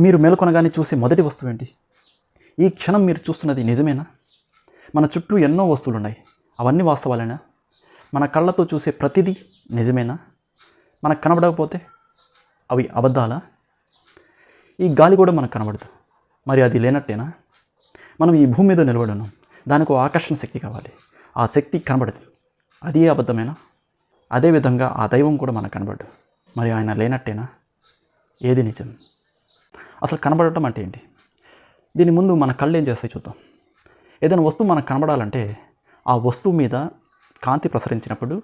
మీరు మేలుకొనగానే చూసే మొదటి వస్తువు ఏంటి? ఈ క్షణం మీరు చూస్తున్నది నిజమేనా? మన చుట్టూ ఎన్నో వస్తువులు ఉన్నాయి అవన్నీ వాస్తవాలేనా? మన కళ్ళతో చూసే ప్రతిదీ నిజమేనా? మనకు కనబడకపోతే అవి అబద్ధాలా? ఈ గాలి కూడా మనకు కనబడదు. మరి అది లేనట్టేనా? మనం ఈ భూమి మీద నిలబడను దానికి ఆకర్షణ శక్తి కావాలి. ఆ శక్తి కనబడదు. అది అబద్ధమేనా? అదేవిధంగా ఆ దైవం కూడా మనకు కనబడ్డు మరి ఆయన లేనట్టేనా? ఏది నిజం? అసలు కనబడటం అంటే ఏంటి? దీని ముందు మన కళ్ళు ఏం చేస్తాయి చూద్దాం. ఏదైనా వస్తువు మనకు కనబడాలంటే ఆ వస్తువు మీద కాంతి ప్రసరించినప్పుడు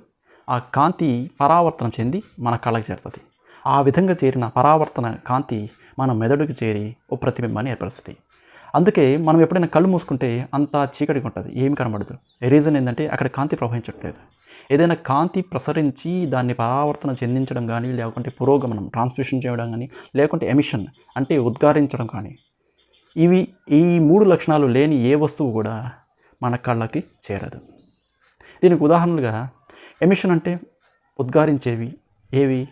ఆ కాంతి పరావర్తనం చెంది మన కళ్ళకి చేరుతుంది. ఆ విధంగా చేరిన పరావర్తన కాంతి మన మెదడుకి చేరి ఓ ప్రతిబింబాన్ని ఏర్పరుస్తుంది. అందుకే మనం ఎప్పుడైనా కళ్ళు మూసుకుంటే అంత చీకటిగా ఉంటుంది. ఏమి కనబడదు. రీజన్ ఏంటంటే అక్కడ కాంతి ప్రవహించట్లేదు. ఏదైనా కాంతి ప్రసరించి దాన్ని పరావర్తన చెందించడం కానీ లేకుంటే పురోగమనం ట్రాన్స్మిషన్ చేయడం కానీ లేకుంటే ఎమిషన్ అంటే ఉద్గారించడం కానీ ఇవి ఈ మూడు లక్షణాలు లేని ఏ వస్తువు కూడా మన కళ్ళకి చేరదు. దీనికి ఉదాహరణలుగా ఎమిషన్ అంటే ఉద్గారించేవి ఏవి?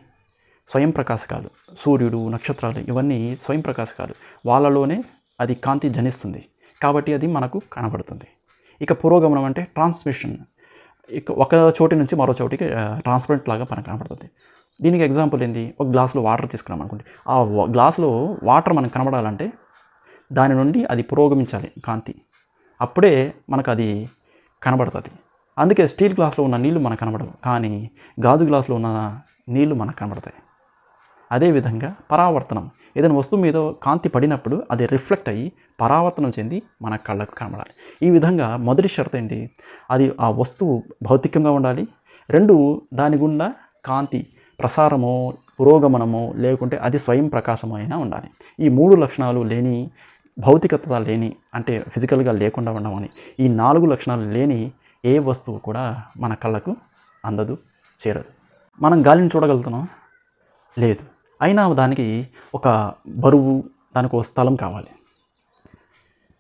స్వయం ప్రకాశకాలు సూర్యుడు నక్షత్రాలు ఇవన్నీ స్వయం ప్రకాశకాలు వాళ్ళలోనే అది కాంతి జనిస్తుంది కాబట్టి అది మనకు కనబడుతుంది. ఇక పురోగమనం అంటే ట్రాన్స్మిషన్. ఇక ఒక చోటి నుంచి మరో చోటికి ట్రాన్స్పరెంట్ లాగా మనకు కనబడుతుంది. దీనికి ఎగ్జాంపుల్ ఏంది? ఒక గ్లాసులో వాటర్ తీసుకున్నాం అనుకోండి. ఆ గ్లాసులో వాటర్ మనకు కనబడాలంటే దాని నుండి అది పురోగమించాలి కాంతి. అప్పుడే మనకు అది కనబడుతుంది. అందుకే స్టీల్ గ్లాస్లో ఉన్న నీళ్ళు మనకు కనబడవు. కానీ గాజు గ్లాసులో ఉన్న నీళ్ళు మనకు కనబడతాయి. అదేవిధంగా పరావర్తనం. ఏదైనా వస్తువు మీద కాంతి పడినప్పుడు అది రిఫ్లెక్ట్ అయ్యి పరావర్తనం చెంది మన కళ్ళకు కనబడాలి. ఈ విధంగా మొదటి షరతు ఏంటి? అది ఆ వస్తువు భౌతికంగా ఉండాలి. రెండు దాని గుండా కాంతి ప్రసారమో పురోగమనమో లేకుంటే అది స్వయం ప్రకాశమో అయినా ఉండాలి. ఈ మూడు లక్షణాలు లేని భౌతికత లేని అంటే ఫిజికల్గా లేకుండా ఉండమని ఈ నాలుగు లక్షణాలు లేని ఏ వస్తువు కూడా మన కళ్ళకు అందదు చేరదు. మనం గాలిని చూడగలుగుతున్నాం లేదు. అయినా దానికి ఒక బరువు దానికి ఒక స్థలం కావాలి.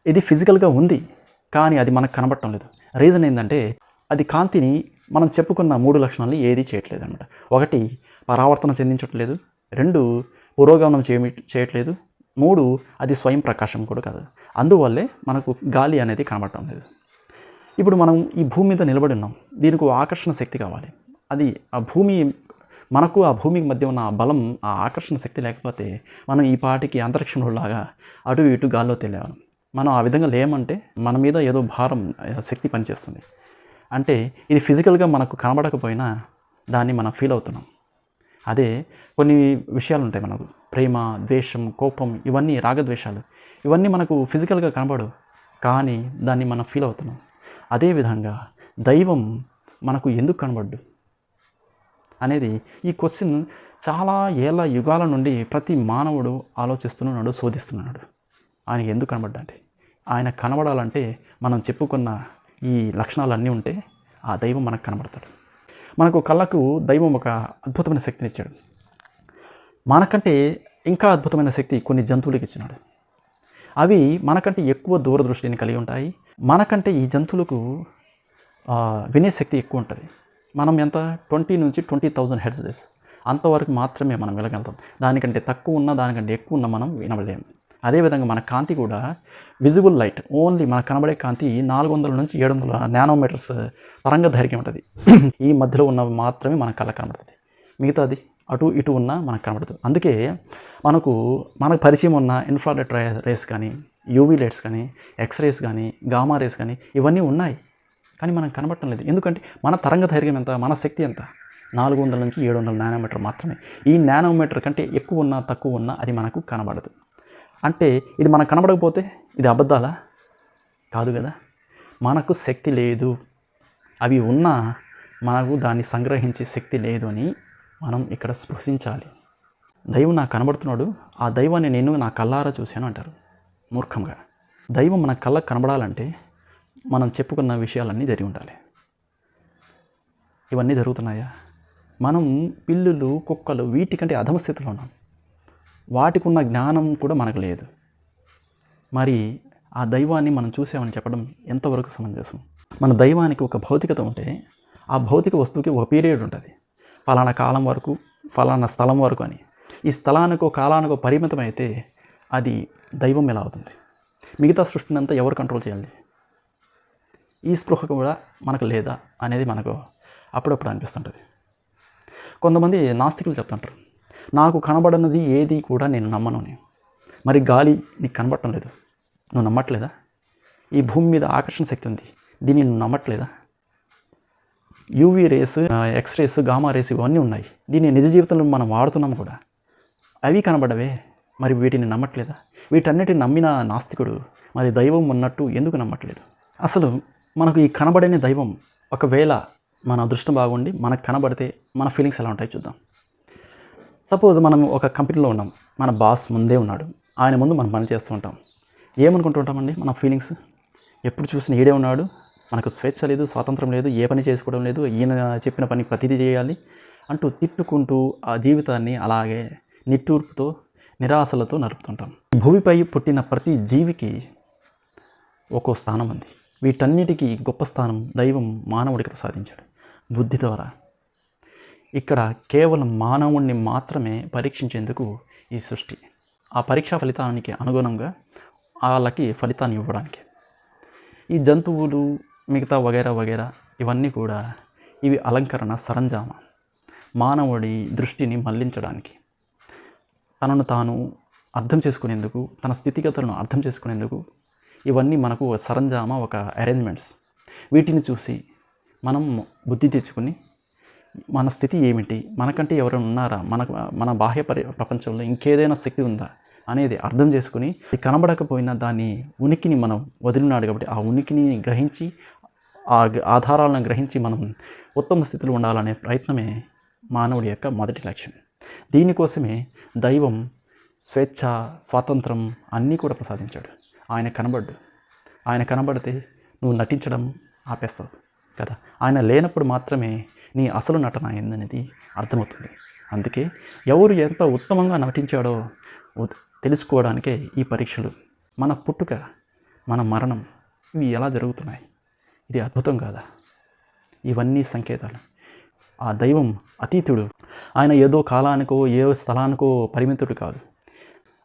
ఇది ఫిజికల్గా ఉంది కానీ అది మనకు కనబడటం లేదు. రీజన్ ఏంటంటే అది కాంతిని మనం చెప్పుకున్న మూడు లక్షణాలు ఏది చేయట్లేదు అనమాట ఒకటి పరావర్తన చెందించట్లేదు రెండు పురోగమనం చేయమి చేయట్లేదు. మూడు అది స్వయం ప్రకాశం కూడా కాదు. అందువల్లే మనకు గాలి అనేది కనబడటం లేదు. ఇప్పుడు మనం ఈ భూమి మీద నిలబడి ఉన్నాం. దీనికి ఆకర్షణ శక్తి కావాలి. అది ఆ భూమి మనకు ఆ భూమికి మధ్య ఉన్న ఆ బలం ఆ ఆకర్షణ శక్తి లేకపోతే మనం ఈ పాటికి అంతరిక్షంలో లాగా అటు ఇటు గాల్లో తెలియాలి మనం ఆ విధంగా లేమంటే మన మీద ఏదో భారం శక్తి పనిచేస్తుంది. అంటే ఇది ఫిజికల్గా మనకు కనబడకపోయినా దాన్ని మనం ఫీల్ అవుతున్నాం. అదే కొన్ని విషయాలు ఉంటాయి మనకు. ప్రేమ ద్వేషం కోపం ఇవన్నీ రాగద్వేషాలు. ఇవన్నీ మనకు ఫిజికల్గా కనబడవు. కానీ దాన్ని మనం ఫీల్ అవుతున్నాం. అదేవిధంగా దైవం మనకు ఎందుకు కనబడ్డు? అనేది ఈ క్వశ్చన్ చాలా ఏళ్ళ యుగాల నుండి ప్రతి మానవుడు ఆలోచిస్తున్నాడు శోధిస్తున్నాడు. ఆయన ఎందుకు కనబడ్డా ఆయన కనబడాలంటే మనం చెప్పుకున్న ఈ లక్షణాలు ఉంటే ఆ దైవం మనకు కనబడతాడు. మనకు కళ్ళకు దైవం ఒక అద్భుతమైన శక్తిని ఇచ్చాడు. మనకంటే ఇంకా అద్భుతమైన శక్తి కొన్ని జంతువులకు ఇచ్చినాడు. అవి మనకంటే ఎక్కువ దూరదృష్టిని కలిగి ఉంటాయి. మనకంటే ఈ జంతువులకు వినే శక్తి ఎక్కువ ఉంటుంది. మనం ఎంత? ట్వంటీ నుంచి ట్వంటీ థౌజండ్ హెడ్స్ దిస్. అంతవరకు మాత్రమే మనం వినగలుగుతాం దానికంటే తక్కువ ఉన్న దానికంటే ఎక్కువ ఉన్న మనం వినవలేము అదేవిధంగా మన కాంతి కూడా విజిబుల్ లైట్ ఓన్లీ మనకు కనబడే కాంతి నాలుగు వందల నుంచి ఏడు వందల నానోమీటర్స్ పరంగా ధైర్యం ఉంటుంది. ఈ మధ్యలో ఉన్నవి మాత్రమే మన కళ్ళ కనబడుతుంది మిగతాది అటు ఇటు ఉన్నా మనకు కనబడుతుంది అందుకే మనకు మనకు పరిచయం ఉన్న ఇన్ఫ్రారెడ్ రేస్ కానీ యూవీ లైట్స్ కానీ ఎక్స్రేస్ కానీ గామా రేస్ కానీ ఇవన్నీ ఉన్నాయి. కానీ మనం కనబడటం లేదు. ఎందుకంటే మన తరంగ ధైర్యం ఎంత మన శక్తి ఎంత? నాలుగు వందల నుంచి ఏడు వందల నానోమీటర్ మాత్రమే. ఈ నానోమీటర్ కంటే ఎక్కువ ఉన్నా తక్కువ ఉన్నా అది మనకు కనబడదు. అంటే ఇది మనకు కనబడకపోతే ఇది అబద్ధాలా? కాదు కదా. మనకు శక్తి లేదు. అవి ఉన్నా మనకు దాన్ని సంగ్రహించే శక్తి లేదు అని మనం ఇక్కడ స్పృశించాలి. దైవం నాకు కనబడుతున్నాడు. ఆ దైవాన్ని నేను నా కళ్ళారా చూశాను అంటారు. మూర్ఖంగా. దైవం మన కళ్ళకు కనబడాలంటే మనం చెప్పుకున్న విషయాలన్నీ జరిగి ఉండాలి. ఇవన్నీ జరుగుతున్నాయా? మనం పిల్లులు కుక్కలు వీటికంటే అధమ స్థితిలో ఉన్నాం. వాటికి ఉన్న జ్ఞానం కూడా మనకు లేదు. మరి ఆ దైవాన్ని మనం చూసామని చెప్పడం ఎంతవరకు సమంజసం? మన దైవానికి ఒక భౌతికత ఉంటే ఆ భౌతిక వస్తువుకి ఒక పీరియడ్ ఉంటుంది. ఫలానా కాలం వరకు ఫలానా స్థలం వరకు అని. ఈ స్థలానికో కాలానికో పరిమితం అయితే అది దైవం ఎలా అవుతుంది? మిగతా సృష్టిని అంతా ఎవరు కంట్రోల్ చేయాలి? ఈ స్పృహ కూడా మనకు లేదా అనేది మనకు అప్పుడప్పుడు అనిపిస్తుంటుంది. కొంతమంది నాస్తికులు చెప్తుంటారు నాకు కనబడనది ఏది కూడా నేను నమ్మను మరి గాలి నీకు కనబడటం లేదు. నువ్వు నమ్మట్లేదా? ఈ భూమి మీద ఆకర్షణ శక్తి ఉంది. దీన్ని నువ్వు నమ్మట్లేదా? UV rays X rays gamma rays ఇవన్నీ ఉన్నాయి. దీన్ని నిజ జీవితంలో మనం వాడుతున్నాం కూడా. అవి కనబడవే. మరి వీటిని నమ్మట్లేదా? వీటన్నిటిని నమ్మిన నాస్తికుడు మరి దైవం ఉన్నట్టు ఎందుకు నమ్మట్లేదు? అసలు మనకు ఈ కనబడని దైవం ఒకవేళ మన అదృష్టం బాగుండి మనకు కనబడితే మన ఫీలింగ్స్ ఎలా ఉంటాయి చూద్దాం. సపోజ్ మనం ఒక కంపెనీలో ఉన్నాం. మన బాస్ ముందే ఉన్నాడు. ఆయన ముందు మనం పని చేస్తూ ఉంటాం. ఏమనుకుంటుంటామండి మన ఫీలింగ్స్? ఎప్పుడు చూసినా ఈడే ఉన్నాడు. మనకు స్వేచ్ఛ లేదు స్వాతంత్రం లేదు ఏ పని చేసుకోవడం లేదు. ఈయన చెప్పిన పని ప్రతిదీ చేయాలి అంటూ తిట్టుకుంటూ ఆ జీవితాన్ని అలాగే నిట్టూర్పుతో నిరాశలతో నడుపుతుంటాం. భూమిపై పుట్టిన ప్రతి జీవికి ఒక్కో స్థానం ఉంది. వీటన్నిటికీ గొప్ప స్థానం దైవం మానవుడికి ప్రసాదించాడు. బుద్ధి ద్వారా. ఇక్కడ కేవలం మానవుణ్ణి మాత్రమే పరీక్షించేందుకు ఈ సృష్టి. ఆ పరీక్షా ఫలితానికి అనుగుణంగా వాళ్ళకి ఫలితాన్ని ఇవ్వడానికి. ఈ జంతువులు మిగతా వగైరా వగైరా ఇవన్నీ కూడా ఇవి అలంకరణ సరంజామ. మానవుడి దృష్టిని మళ్ళించడానికి. తనను తాను అర్థం చేసుకునేందుకు తన స్థితిగతులను అర్థం చేసుకునేందుకు ఇవన్నీ మనకు ఒక సరంజామ ఒక అరేంజ్మెంట్స్ వీటిని చూసి మనం బుద్ధి తెచ్చుకుని మన స్థితి ఏమిటి? మనకంటే ఎవరైనా ఉన్నారా? మనకు మన బాహ్య పరి ప్రపంచంలో ఇంకేదైనా శక్తి ఉందా? అనేది అర్థం చేసుకుని ఇది కనబడకపోయినా దాని ఉనికిని మనం వదిలినాడు కాబట్టి ఆ ఉనికిని గ్రహించి ఆ ఆధారాలను గ్రహించి మనం ఉత్తమ స్థితిలో ఉండాలనే ప్రయత్నమే మానవుడి యొక్క మొదటి లక్ష్యం. దీనికోసమే దైవం స్వేచ్ఛ స్వాతంత్రం అన్నీ కూడా ప్రసాదించాడు. ఆయన కనబడ్డు. ఆయన కనబడితే నువ్వు నటించడం ఆపేస్తావు కదా? ఆయన లేనప్పుడు మాత్రమే నీ అసలు నటన ఏందనేది అర్థమవుతుంది. అందుకే ఎవరు ఎంత ఉత్తమంగా నటించాడో తెలుసుకోవడానికే ఈ పరీక్షలు. మన పుట్టుక మన మరణం ఇవి ఎలా జరుగుతున్నాయి? ఇది అద్భుతం కాదా? ఇవన్నీ సంకేతాలు. ఆ దైవం అతీతుడు. ఆయన ఏదో కాలానికో ఏ స్థలానికో పరిమితుడు కాదు.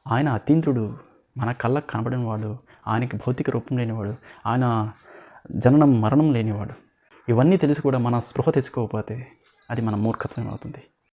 ఆయన అతీంద్రుడు మన కళ్ళకు కనబడిన వాడు ఆయనకి భౌతిక రూపం లేనివాడు ఆయన జననం మరణం లేనివాడు. ఇవన్నీ తెలిసి కూడా మన స్పృహ తెచ్చుకోకపోతే అది మన మూర్ఖత్వం అవుతుంది.